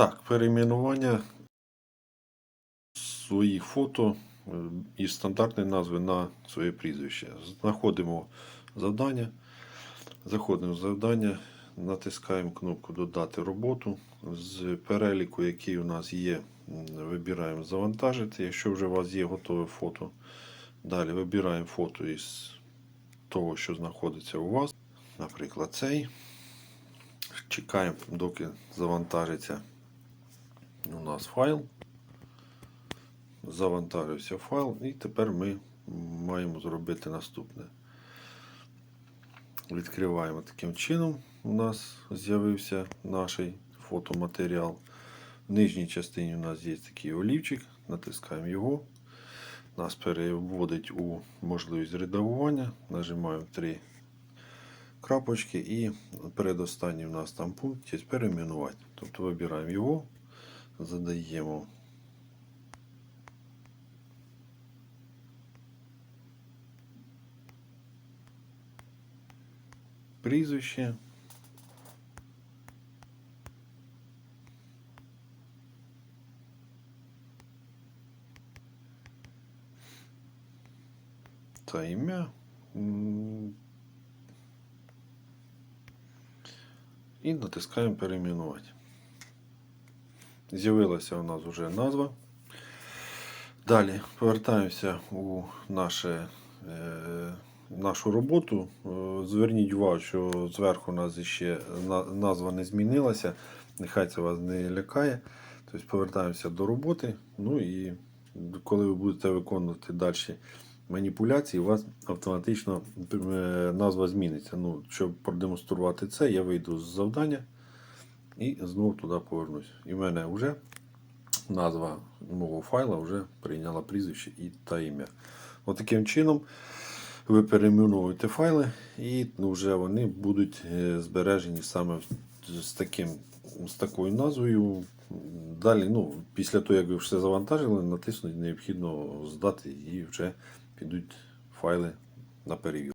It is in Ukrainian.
Так, перейменування своїх фото е, із стандартної назви на своє прізвище. Знаходимо завдання, заходимо в завдання, натискаємо кнопку Додати роботу. З переліку, який у нас є, вибираємо завантажити. Якщо вже у вас є готове фото, далі вибираємо фото із того, що знаходиться у вас. Наприклад, цей. Чекаємо, доки завантажиться у нас файл. Завантажився файл, і тепер ми маємо зробити наступне. Відкриваємо таким чином. У нас з'явився наш фотоматеріал. В нижній частині у нас є такий олівчик, натискаємо його. Нас переводить у можливість редагування. Нажимаємо три крапочки і передостанній у нас там пункт є перейменувати. Тобто вибираємо його, задаємо прізвище. Та ім'я. М, І натискаємо перейменувати. З'явилася у нас вже назва. Далі повертаємося у наше, е, нашу роботу. Е, Зверніть увагу, що зверху у нас ще назва не змінилася. Нехай це вас не лякає. Тобто повертаємося до роботи. Ну і коли ви будете виконувати далі маніпуляції, у вас автоматично е, назва зміниться. Ну, щоб продемонструвати це, я вийду з завдання і знову туди повернусь. І в мене вже назва мого файла вже прийняла прізвище і та ім'я. От чином ви перейменовуєте файли, і ну, вже вони будуть е, збережені саме з, таким, з такою назвою. Далі, ну, після того, як ви все завантажили, натиснути необхідно здати і вже підуть файли на перевірку.